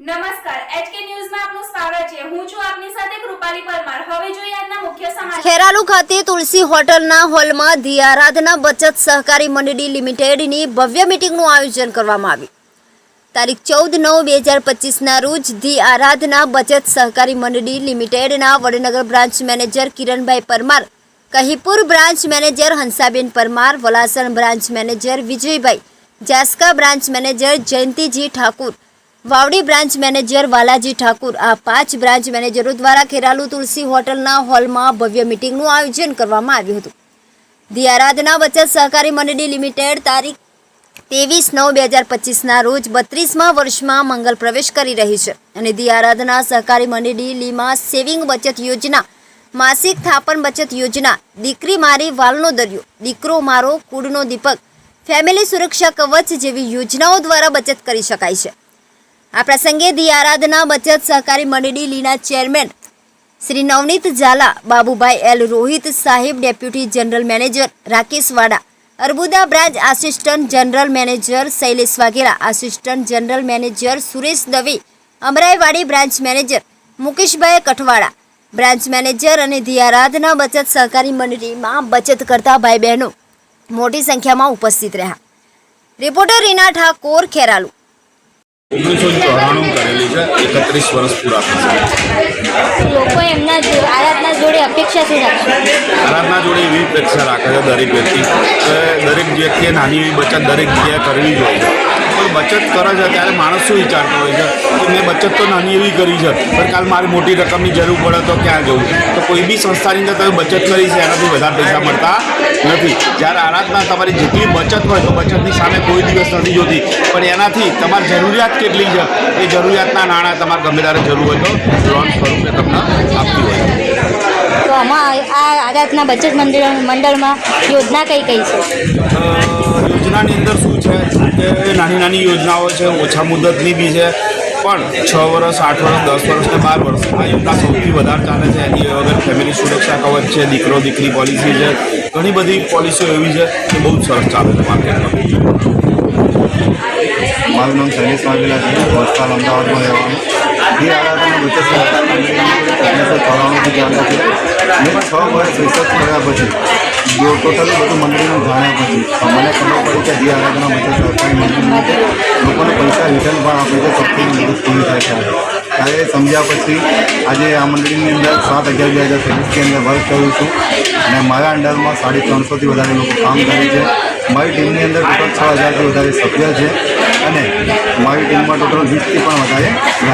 નમસ્કાર. ખાતે તુલસી હોટલના હોલમાં ધી બચત સહકારી મંડળી લિમિટેડની ભવ્ય મીટિંગનું આયોજન કરવામાં આવ્યું. તારીખ ચૌદ નવ બે હજાર પચીસના રોજ ધી બચત સહકારી મંડળી લિમિટેડના Vadnagar branch manager Kiranbhai Parmar, Kahipur branch manager Hansaben Parmar, Valasan branch manager Vijaybhai, Jaska branch manager Jayantiji Thakur Vavdi branch manager Valaji Thakur, આ પાંચ બ્રાન્ચ મેનેજરો દ્વારા ખેરાલુ તુલસી હોટલના હોલમાં ભવ્ય મિટિંગનું આયોજન કરવામાં આવ્યું હતું. ધી આરાધના બચત સહકારી મંડળી લિમિટેડ તારીખ ત્રેવીસ નવ બે હજાર પચીસના રોજ બત્રીસમાં વર્ષમાં મંગલ પ્રવેશ કરી રહી છે અને ધી સહકારી મંડળી લીમા સેવિંગ બચત યોજના, માસિક થાપણ બચત યોજના, દીકરી મારી વાલનો દરિયો, દીકરો મારો કુડનો દીપક, ફેમિલી સુરક્ષા કવચ જેવી યોજનાઓ દ્વારા બચત કરી શકાય છે. આ પ્રસંગે ધી આરાધના બચત સહકારી મંડળી લીના ચેરમેન શ્રી નવનીત ઝાલા, બાબુભાઈ એલ રોહિત સાહેબ, deputy general manager Rakesh Vada, Arbuda branch assistant general manager Shailesh Vaghela, assistant general manager Suresh Dave, Amraiwadi branch manager Mukeshbhai Kathwada, branch manager અને ધી આરાધના બચત સહકારી મંડળીમાં બચત કરતા ભાઈ બહેનો મોટી સંખ્યામાં ઉપસ્થિત રહ્યા. રિપોર્ટર રીના ઠાકોર ખેરાલુ. ઓગણીસો ચોરાણું કરેલી છે એકત્રીસ વર્ષ પૂરા થશે. લોકો એમના આરાધના જોડે અપેક્ષા શું રાખશે? આરાધના જોડે એવી અપેક્ષા રાખે છે દરેક વ્યક્તિ કે દરેક વ્યક્તિએ નાની એવી બચત દરેક જગ્યાએ કરવી જોઈએ. બચત કરે છે ત્યારે માણસ શું વિચારતો હોય છે કે મેં બચત તો નાની એવી કરી છે પણ કાલ મારી મોટી રકમની જરૂર પડે તો ક્યાં જવું? તો કોઈ બી સંસ્થાની અંદર તમે બચત કરી છે એનાથી વધારે પૈસા મળતા નથી. જ્યારે આરાધના તમારી જેટલી બચત હોય તો બચતની સામે કોઈ દિવસ નથી જોતી. પણ એનાથી તમારી જરૂરિયાત કેટલી છે? એ જરૂરિયાતના નાણાં તમારે ગમે ત્યારે જરૂર હોય તો લોન સ્વરૂપે તમને આપતી હોય તો આમાં આ આરાધના બચત મંડળ મંડળમાં યોજના કઈ કઈ છે? યોજનાની અંદર શું છે. કે નાની નાની યોજનાઓ છે, ઓછા મુદતની બી છે. પણ છ વર્ષ, આઠ વર્ષ, દસ વર્ષ ને બાર વર્ષમાં યોજના સૌથી વધારે ચાલે છે. એની વગર ફેમિલી સુરક્ષા કવચ છે, દીકરો, દીકરી પોલિસી છે. ઘણી બધી પોલિસીઓ એવી છે કે બહુ જ સરસ ચાલે છે માર્કેટમાં મારું નામ શૈલેષ વાઘેલા છે. વસ્ત્રાલ અમદાવાદમાં રહેવાનું એ આરાધના બચત છે. મેં છ વર્ષ રિસર્ચ કર્યા પછી જો ટોટલી બધું મંડળીનું જાણ્યા પછી મને ખબર પડી કે જે આરાધના માટે સરકારી મંડળી માટે લોકોને પૈસા રિટર્ન પણ આપે છે સબસિડી મદદ પૂરી થાય છે. ત્યારે સમજ્યા પછી આજે આ મંડળીની અંદર સાત હજાર બે હજાર ત્રેવીસની અંદર વર્ક કરું છું. અને મારા અંડરમાં સાડી ત્રણસોથી વધારે લોકો કામ કરે છે. મારી ટીમની અંદર ટોટલ છ હજારથી વધારે સભ્ય છે. અને મારી ટીમમાં ટોટલ વીસથી પણ વધારે છે.